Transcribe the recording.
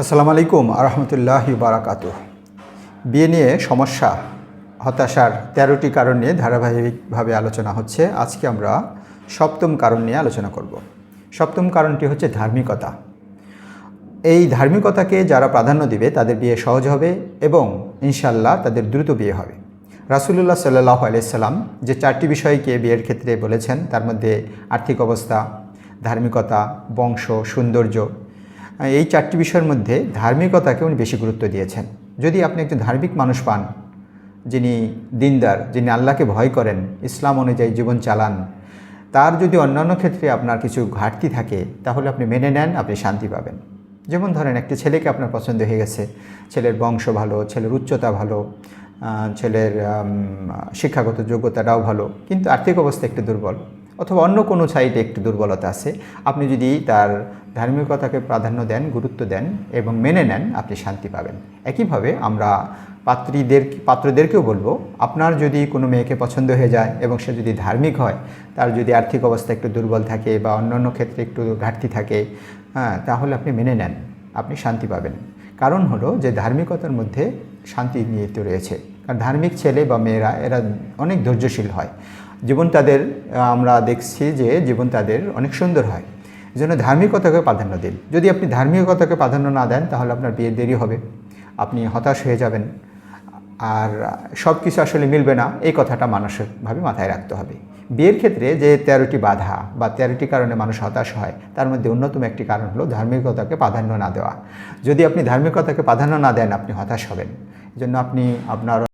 আসসালামু আলাইকুম আরহামতুল্লাহি বারাকাত বিয়ে নিয়ে সমস্যা, হতাশার তেরোটি কারণ নিয়ে ধারাবাহিকভাবে আলোচনা হচ্ছে। আজকে আমরা সপ্তম কারণ নিয়ে আলোচনা করব। সপ্তম কারণটি হচ্ছে ধার্মিকতা। এই ধার্মিকতাকে যারা প্রাধান্য দিবে, তাদের বিয়ে সহজ হবে এবং ইনশাল্লাহ তাদের দ্রুত বিয়ে হবে। রাসুলুল্লাহ সাল্লাহ আলাইসাল্লাম যে চারটি বিষয়কে বিয়ের ক্ষেত্রে বলেছেন, তার মধ্যে আর্থিক অবস্থা, ধার্মিকতা, বংশ, সৌন্দর্য এই চারটি বিষয়ের মধ্যে ধার্মিকতাকে উনি বেশি গুরুত্ব দিয়েছেন। যদি আপনি একজন ধার্মিক মানুষ পান, যিনি দিনদার, যিনি আল্লাহকে ভয় করেন, ইসলাম অনুযায়ী জীবন চালান, তার যদি অন্যান্য ক্ষেত্রে আপনার কিছু ঘাটতি থাকে, তাহলে আপনি মেনে নেন, আপনি শান্তি পাবেন। যেমন ধরেন, একটি ছেলেকে আপনার পছন্দ হয়ে গেছে। ছেলের বংশ ভালো, ছেলের উচ্চতা ভালো ছেলের শিক্ষাগত যোগ্যতাটাও ভালো, কিন্তু আর্থিক অবস্থা একটু দুর্বল। অথবা অন্য কোনো সাইডে একটু দুর্বলতা আছে, আপনি যদি তার ধার্মিকতাকে প্রাধান্য দেন, গুরুত্ব দেন এবং মেনে নেন, আপনি শান্তি পাবেন। একইভাবে আমরা পাত্রীদের, পাত্রদেরকেও বলব, আপনার যদি কোনো মেয়েকে পছন্দ হয়ে যায় এবং সে যদি ধার্মিক হয়, তার যদি আর্থিক অবস্থা একটু দুর্বল থাকে বা অন্যান্য ক্ষেত্রে একটু ঘাটতি থাকে হ্যাঁ তাহলে আপনি মেনে নেন, আপনি শান্তি পাবেন। কারণ হলো যে ধার্মিকতার মধ্যে শান্তি নিহিত রয়েছে। কারণ ধার্মিক ছেলে বা মেয়েরা, এরা অনেক ধৈর্যশীল হয়। জীবন তাদের আমরা দেখছি যে জীবন তাদের অনেক সুন্দর হয়। এই জন্য ধার্মিকতাকে প্রাধান্য দিন। যদি আপনি ধার্মিকতাকে প্রাধান্য না দেন, তাহলে আপনার বিয়ে দেরি হবে। আপনি হতাশ হয়ে যাবেন। আর সব কিছু আসলে মিলবে না। এই কথাটা মানসিকভাবে মাথায় রাখতে হবে। বিয়ের ক্ষেত্রে যে তেরোটি বাধা বা তেরোটি কারণে মানুষ হতাশ হয়, তার মধ্যে অন্যতম একটি কারণ হলো ধার্মিকতাকে প্রাধান্য না দেওয়া। যদি আপনি ধার্মিকতাকে প্রাধান্য না দেন, আপনি হতাশ হবেন। জন্য আপনি আপনার